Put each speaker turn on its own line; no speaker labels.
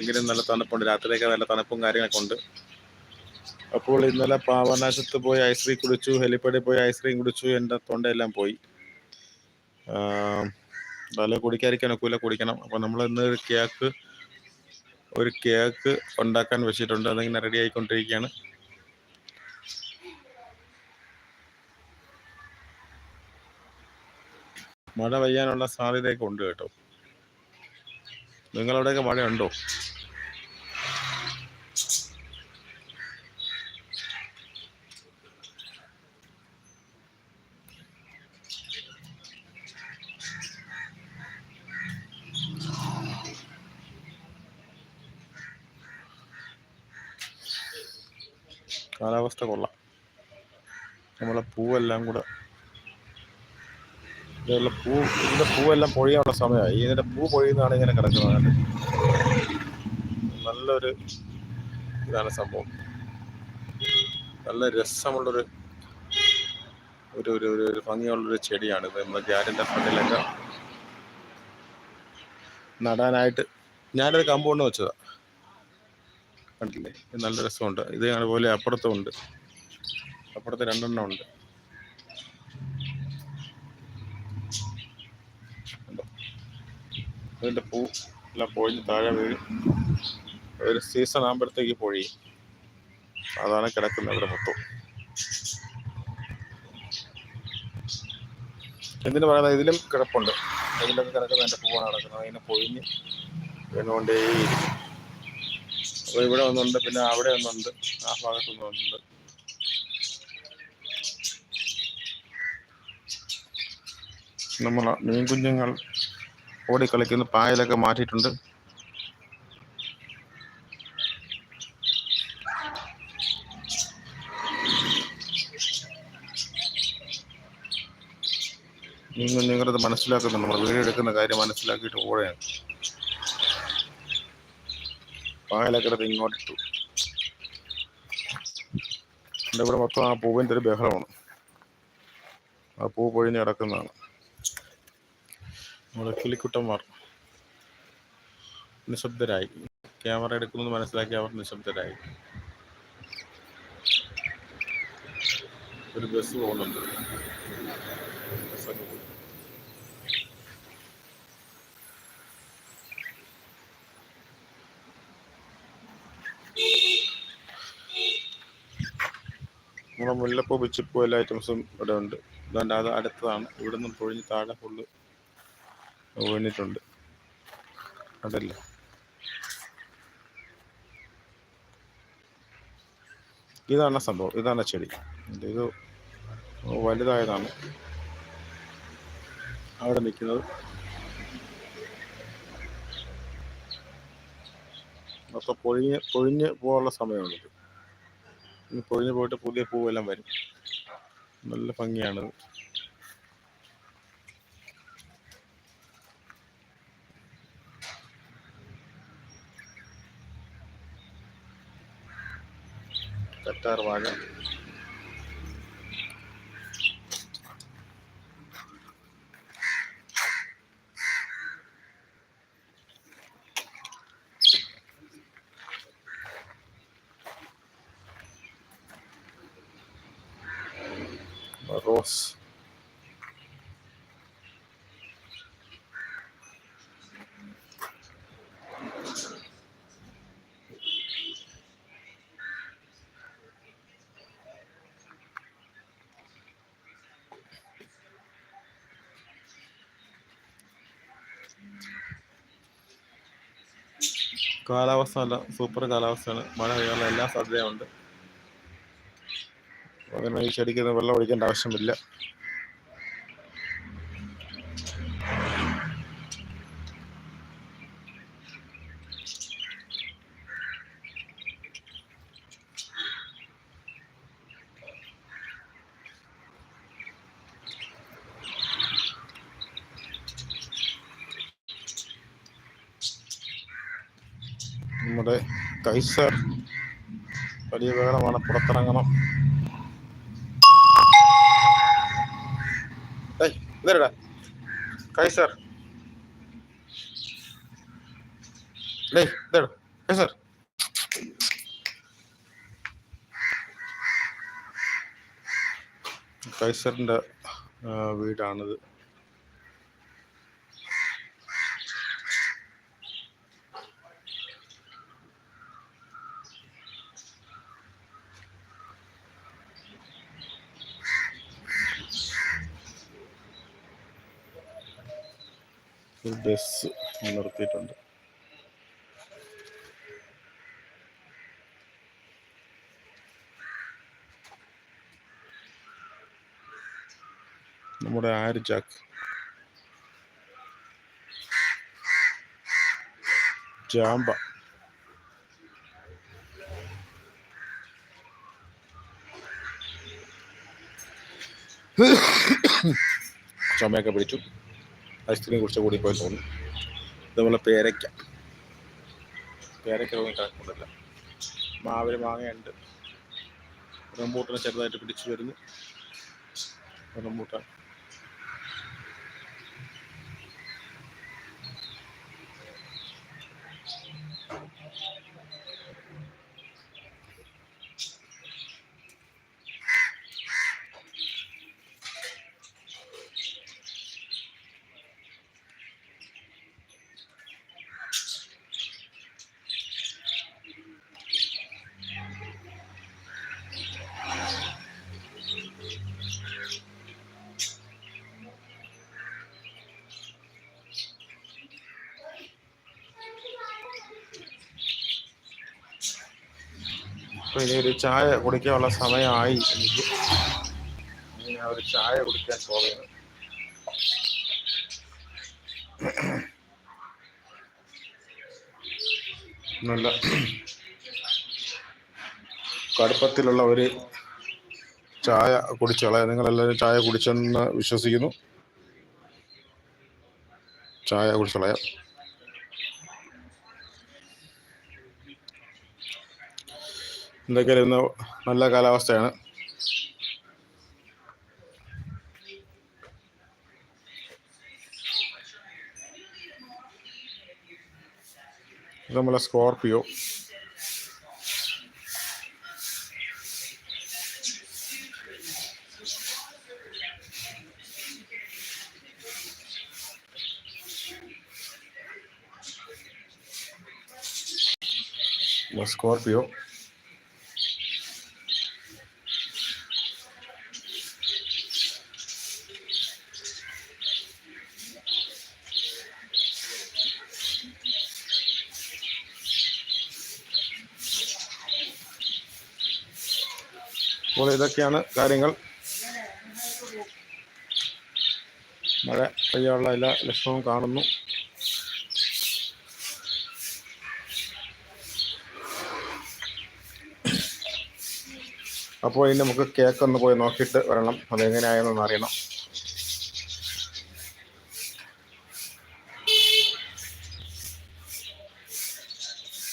എങ്കിലും നല്ല തണുപ്പുണ്ട്. രാത്രിയൊക്കെ നല്ല തണുപ്പും കാര്യങ്ങളൊക്കെ ഉണ്ട്. അപ്പോൾ ഇന്നലെ പാവനാശത്ത് പോയി ഐസ്ക്രീം കുടിച്ചു ഹെലിപ്പാഡിൽ പോയി ഐസ്ക്രീം കുടിച്ചു എന്റെ തൊണ്ടയെല്ലാം പോയി. നല്ല കുടിക്കാതിരിക്കാൻ ഒക്കില്ല കുടിക്കണം. അപ്പോൾ നമ്മൾ ഇന്ന് ഒരു കേക്ക് ഒരു കേക്ക് ഉണ്ടാക്കാൻ വെച്ചിട്ടുണ്ട്. അതിങ്ങനെ റെഡി ആയിക്കൊണ്ടിരിക്കുകയാണ്. മഴ പെയ്യാനുള്ള സാധ്യതയൊക്കെ ഉണ്ട് കേട്ടോ. നിങ്ങളവിടെയൊക്കെ മഴയുണ്ടോ? കാലാവസ്ഥ കൊള്ളാം. നമ്മളെ പൂവെല്ലാം കൂടെ. ഇതുള്ള പൂ ഇതിന്റെ പൂവെല്ലാം പൊഴിയാനുള്ള സമയമായി. ഇതിന്റെ പൂ പൊഴിയുന്നതാണ് ഇങ്ങനെ കിടക്കുന്നത് നല്ലൊരു ഇതാണ് സംഭവം. നല്ല രസമുള്ളൊരു ഒരു ഒരു ഒരു ഒരു ഭംഗിയുള്ളൊരു ചെടിയാണ് ഇത്. നമ്മുടെ ഗ്യാരന്റെ ഫ്രണ്ടിലൊക്കെ നടാനായിട്ട് ഞാനത് കമ്പൗണ്ട് വെച്ചതാ. കണ്ടില്ലേ? നല്ല രസമുണ്ട്. ഇത് അതുപോലെ അപ്പുറത്തും ഉണ്ട്. അപ്പുറത്ത് രണ്ടെണ്ണം ഉണ്ട്? അതിന്റെ പൂ എല്ലാം പൊഴിഞ്ഞ് താഴെ വീഴും. ഒരു സീസൺ ആകുമ്പോഴത്തേക്ക് പൊഴിയും. അതാണ് കിടക്കുന്നത് ഇവിടെ മൊത്തം. എന്തിനു പറയുന്നത്? ഇതിലും കിടപ്പുണ്ട്. ഇതിലൊക്കെ കിടക്കുന്ന എന്റെ പൂവാണ് കിടക്കുന്നത്. അതിനെ പൊഴിഞ്ഞ് വീണുകൊണ്ടേയിരിക്കും. അപ്പോൾ ഇവിടെ ഒന്നുണ്ട് പിന്നെ അവിടെ ഒന്നുണ്ട് ആ ഭാഗത്തൊന്നുണ്ട് നമ്മൾ മീൻ കുഞ്ഞുങ്ങൾ ഓടിക്കളിക്കുന്ന പായലൊക്കെ മാറ്റിയിട്ടുണ്ട്. മീൻ കുഞ്ഞുങ്ങളത് മനസ്സിലാക്കുന്നുണ്ട്. നമ്മൾ വീഡിയോ എടുക്കുന്ന കാര്യം മനസ്സിലാക്കിയിട്ട് ഓടുകയാണ് പായലൊക്കെ എടുത്ത് ഇങ്ങോട്ടിട്ടു എന്റെ ഇവിടെ മൊത്തം ആ പൂവിന്റെ ഒരു ബഹളമാണ്. ആ പൂ പൊഴിഞ്ഞ് കിടക്കുന്നതാണ്. നമ്മുടെ കിളിക്കുട്ടന്മാർ നിശബ്ദരായി. ക്യാമറ എടുക്കുന്നത് മനസ്സിലാക്കി അവർ നിശബ്ദരായി. ഒരു ബസ് പോകുന്നുണ്ട് ബസ്സൊക്കെ പോയി. നമ്മുടെ മുല്ലപ്പൂ പിച്ചിപ്പൂ എല്ലാ ഐറ്റംസും ഇവിടെ ഉണ്ട്. ഇതുകൊണ്ട് അത് അടുത്തതാണ്. ഇവിടെ നിന്നും പൊഴിഞ്ഞ് താഴെ ഫുള്ള് വീണിട്ടുണ്ട്. അതല്ല? ഇതാണ് സംഭവം. ഇതാണ് ചെടി. ഇത് വലുതായതാണ്. അവിടെ നിൽക്കുന്നത്. മൊത്തം പൊഴിഞ്ഞ് പൊഴിഞ്ഞ് പോകാനുള്ള സമയമുള്ളത് ഇനി പൊഴിഞ്ഞ് പോയിട്ട് പുതിയ പൂവെല്ലാം വരും. നല്ല ഭംഗിയാണത് കറ്റാർ വാഴ. റോസ് കാലാവസ്ഥ നല്ല സൂപ്പർ കാലാവസ്ഥയാണ് മഴ പെയ്യാനുള്ള എല്ലാ സാധ്യതയുണ്ട് അങ്ങനെ ഈ ചെടിക്ക് വെള്ളം ഒഴിക്കേണ്ട ആവശ്യമില്ല. നമ്മുടെ കൈസർ വലിയ ബഹളമാണ് പുറത്തിറങ്ങണം. ഇതരടാ. കൈസർ. കൈസർ. കൈസറിന്റെ വീടാണിത്. ഒരു ബസ് നിർത്തിയിട്ടുണ്ട് നമ്മുടെ ആര് ജാക്ക്? ജാമ്പ. ചുമയൊക്കെ പിടിച്ചു. ഐസ്ക്രീം കുറിച്ച് കൂടി പോയി തോന്നുന്നു. ഇതുപോലെ പേരയ്ക്ക. പേരയ്ക്ക ഒന്നും കിടക്കുന്നില്ല മാവിൽ മാങ്ങയുണ്ട്. റംബൂട്ടിനെ ചെറുതായിട്ട് പിടിച്ചു വരുന്നു. റംബൂട്ടാൻ. അപ്പോൾ ഇനി ഒരു ചായ കുടിക്കാനുള്ള സമയമായി. എനിക്ക് ഇനി ഞാൻ ഒരു ചായ കുടിക്കാൻ പോകുന്നു നല്ല കടുപ്പത്തിലുള്ള ഒരു ചായ കുടിച്ചോളാം. നിങ്ങളെല്ലാവരും ചായ കുടിച്ചെന്ന് വിശ്വസിക്കുന്നു. ചായ കുടിച്ചു എന്തൊക്കെയാലും ഇന്ന് നല്ല കാലാവസ്ഥയാണ്. നമ്മളെ സ്കോർപിയോ. സ്കോർപിയോ. അപ്പോൾ ഇതൊക്കെയാണ് കാര്യങ്ങൾ. മഴ പെയ്യാനുള്ള എല്ലാ ലക്ഷണവും കാണുന്നു. അപ്പോൾ ഇനി നമുക്ക് കേക്ക് ഒന്ന് പോയി നോക്കിയിട്ട് വരണം. അതെങ്ങനെയായെന്നൊന്ന് അറിയണം.